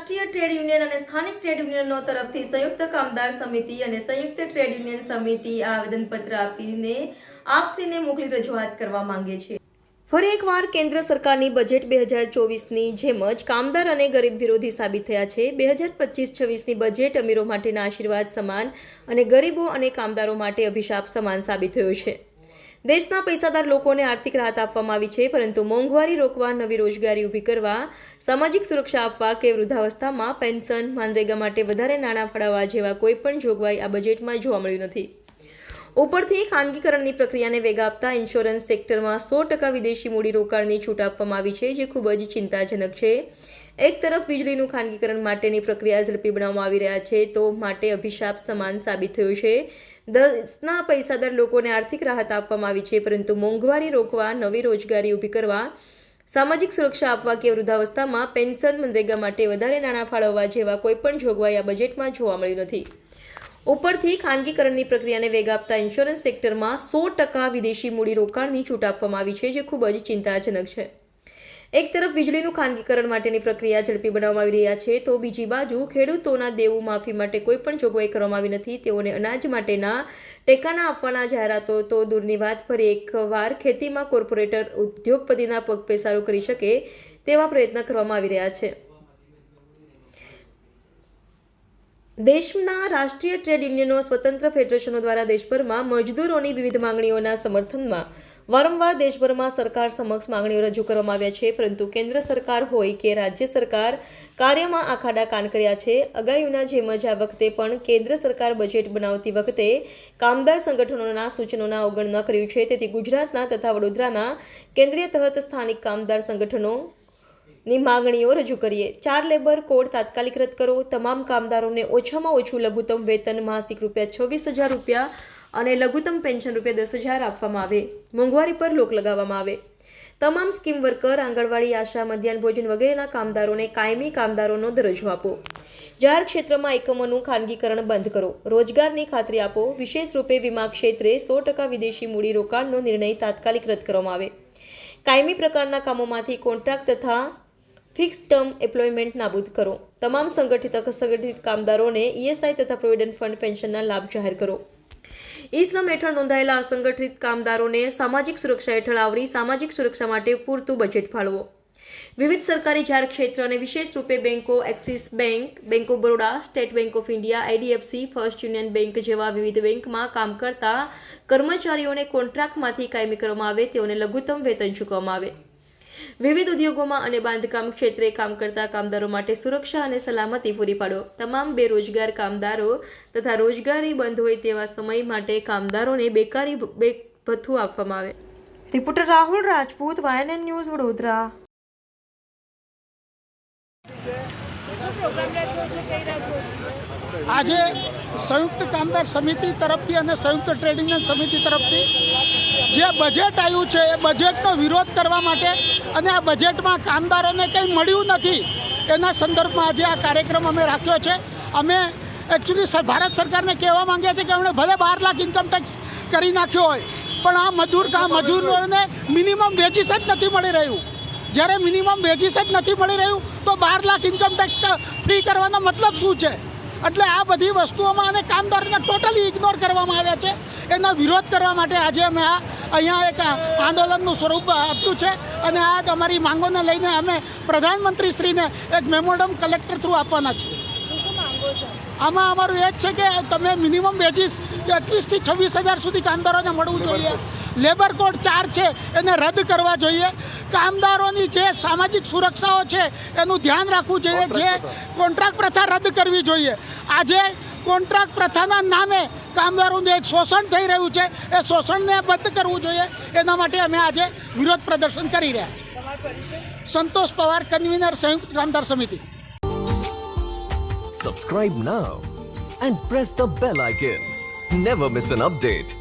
રાષ્ટ્રીય trade union અને સ્થાનિક ટ્રેડ યુનિયનો તરફથી સંયુક્ત કામદાર સમિતિ અને સંયુક્ત ટ્રેડ યુનિયન સમિતિ આ આવેદનપત્ર આપીને આપશ્રીને મોકલી રજૂઆત કરવા માંગે છે. ફરી એકવાર કેન્દ્ર સરકારની બજેટ બે હજાર ચોવીસની જેમ જ કામદાર અને ગરીબ વિરોધી સાબિત થયા છે. બે હજાર પચીસ છવ્વીસની બજેટ અમીરો માટેના આશીર્વાદ સમાન અને ગરીબો અને કામદારો માટે અભિશાપ સમાન સાબિત થયો છે. દેશના પૈસાદાર લોકોને આર્થિક રાહત આપવામાં આવી છે, પરંતુ મોંઘવારી રોકવા, નવી રોજગારી ઊભી કરવા, સામાજિક સુરક્ષા આપવા કે વૃદ્ધાવસ્થામાં પેન્શન, માનરેગા માટે વધારે નાણાં ફાળવવા જેવા કોઈપણ જોગવાઈ આ બજેટમાં જોવા મળ્યું નથી. ઉપરથી ખાનગીકરણની પ્રક્રિયાને વેગ આપતા ઇન્સ્યોરન્સ સેક્ટરમાં સો ટકા વિદેશી મૂડીરોકાણની છૂટ આપવામાં આવી છે, જે ખૂબ જ ચિંતાજનક છે. એક તરફ વીજળીનું ખાનગીકરણ માટેની પ્રક્રિયા ઝડપી બનાવવામાં આવી રહ્યા છે, તો માટે અભિશાપ સમાન સાબિત થયો છે. દસના પૈસાદાર લોકોને આર્થિક રાહત આપવામાં આવી છે, પરંતુ મોંઘવારી રોકવા, નવી રોજગારી ઊભી કરવા, સામાજિક સુરક્ષા આપવા કે વૃદ્ધાવસ્થામાં પેન્શન મનરેગા માટે વધારે નાણાં ફાળવવા જેવા કોઈપણ જોગવાઈ આ બજેટમાં જોવા મળ્યું નથી. ઉપરથી ખાનગીકરણની પ્રક્રિયાને વેગ આપતા ઇન્સ્યોરન્સ સેક્ટરમાં સો ટકા વિદેશી મૂડીરોકાણની છૂટ આપવામાં આવી છે, જે ખૂબ જ ચિંતાજનક છે. એક તરફ વીજળીનું ખાનગીકરણ માટેની પ્રક્રિયા ઝડપી બનાવવામાં આવી રહ્યા છે, તો બીજી બાજુ ખેડૂતોના દેવું માફી માટે કોઈ પણ જોગવાઈ કરવામાં આવી નથી, તેઓને અનાજ માટેના ટેકાના આપવાના જાહેરાતો, તો દૂરની વાત, ફરી એકવાર ખેતીમાં કોર્પોરેટર ઉદ્યોગપતિના પગ પેસારો કરી શકે તેવા પ્રયત્ન કરવામાં આવી રહ્યા છે. દેશના રાષ્ટ્રીય ટ્રેડ યુનિયનો, સ્વતંત્ર ફેડરેશનો દ્વારા દેશભરમાં મજદૂરોની વિવિધ માંગણીઓના સમર્થનમાં વારંવાર દેશભરમાં સરકાર સમક્ષ માંગણીઓ રજૂ કરવામાં આવ્યા છે, પરંતુ કેન્દ્ર સરકાર હોય કે રાજ્ય સરકાર કાર્યમાં આખાડા કાન કર્યા છે. અગાઉના જેમ જ આ વખતે પણ કેન્દ્ર સરકાર બજેટ બનાવતી વખતે કામદાર સંગઠનોના સૂચનોના અવગણના કર્યું છે. તેથી ગુજરાતના તથા વડોદરાના કેન્દ્રીય તહત સ્થાનિક કામદાર સંગઠનો ની માંગણીઓ રજૂ કરીએ. ચાર લેબર કોડ તાત્કાલિક રદ કરો. તમામ કામદારોને ઓછામાં ઓછું લઘુત્તમ વેતન માસિક રૂપિયા છવ્વીસ હજાર રૂપિયા અને લઘુત્તમ પેન્શન રૂપિયા દસ હજાર આપવામાં આવે. મોંઘવારી પર લોક લગાવવામાં આવે. તમામ સ્કીમ વર્કર, આંગણવાડી, આશા, મધ્યાહન ભોજન વગેરેના કામદારોને કાયમી કામદારોનો દરજ્જો આપો. જાહેર ક્ષેત્રમાં એકમોનું ખાનગીકરણ બંધ કરો. રોજગારની ખાતરી આપો. વિશેષ રૂપે વીમા ક્ષેત્રે સો ટકા વિદેશી મૂડી રોકાણનો નિર્ણય તાત્કાલિક રદ કરવામાં આવે. કાયમી પ્રકારના કામોમાંથી કોન્ટ્રાક્ટ તથા ફિક્સ ટર્મ એમ્પ્લોયમેન્ટ નાબૂદ કરો. તમામ સંગઠિત, અસંગઠિત કામદારોને ઈએસઆઈ તથા પ્રોવિડન્ટ ફંડ પેન્શનના લાભ જાહેર કરો. ઈ હેઠળ નોંધાયેલા અસંગઠિત કામદારોને સામાજિક સુરક્ષા હેઠળ આવરી સામાજિક સુરક્ષા માટે પૂરતું બજેટ ફાળવો. વિવિધ સરકારી જાહેર ક્ષેત્ર અને વિશેષ રૂપે બેન્કો Axis bank bank of Baroda, state bank of India, IDFC, first union bank જેવા વિવિધ બેંકમાં કામ કરતા કર્મચારીઓને કોન્ટ્રાક્ટમાંથી કાયમી કરવામાં આવે, તેઓને લઘુત્તમ વેતન ચૂકવવામાં આવે. વિવિધ ઉદ્યોગોમાં અને બાંધકામ ક્ષેત્રે કામ કરતા કામદારો માટે સુરક્ષા અને સલામતી પૂરી પાડો. તમામ બેરોજગાર કામદારો તથા રોજગારી બંધ હોય તેવા સમય માટે કામદારોને બેકારી ભથ્થું આપવામાં આવે. Reporter Rahul Rajput YNN news Vadodara. આજે સંયુક્ત કામદાર સમિતિ તરફથી અને સંયુક્ત ટ્રેડિંગ સમિતિ તરફથી જે બજેટ આવ્યું છે એ બજેટનો વિરોધ કરવા માટે અને આ બજેટમાં કામદારોને કંઈ મળ્યું નથી, એના સંદર્ભમાં આજે આ કાર્યક્રમ અમે રાખ્યો છે. અમે એકચ્યુઅલી ભારત સરકારને કહેવા માંગીએ છીએ કે એમણે ભલે બાર લાખ ઇન્કમ ટેક્સ કરી નાખ્યો હોય, પણ આ મજૂર કામ મજૂરોને મિનિમમ વેજીસ જ નથી મળી રહ્યું. જ્યારે મિનિમમ વેજીસ જ નથી મળી રહ્યું, તો બાર લાખ ઇન્કમ ટેક્સ ફ્રી કરવાનો મતલબ શું છે? એટલે આ બધી વસ્તુઓમાં અને કામદારોને ટોટલી ઇગ્નોર કરવામાં આવ્યા છે. એનો વિરોધ કરવા માટે આજે અમે આ અહીંયા એક આંદોલનનું સ્વરૂપ આપ્યું છે અને આ અમારી માંગોને લઈને અમે પ્રધાનમંત્રીશ્રીને એક મેમોરમ કલેક્ટર થ્રુ આપવાના છીએ. આમાં અમારું એ જ છે કે તમે મિનિમમ વેજીસ એકવીસથી છવ્વીસ હજાર સુધી કામદારોને મળવું જોઈએ. લેબર કોડ ચાર છે એને રદ કરવા જોઈએ. કામદારોની જે સામાજિક સુરક્ષાઓ છે એનું ધ્યાન રાખવું જોઈએ. જે કોન્ટ્રાક્ટ પ્રથા રદ કરવી જોઈએ. આજે કોન્ટ્રાક્ટ પ્રથાના નામે કામદારોનું જે શોષણ થઈ રહ્યું છે એ શોષણને બંધ કરવું જોઈએ. એના માટે અમે આજે વિરોધ પ્રદર્શન કરી રહ્યા છીએ. સંતોષ પવાર કન્વીનર સંયુક્ત કામદાર સમિતિ. Subscribe now and press the bell icon never miss an update.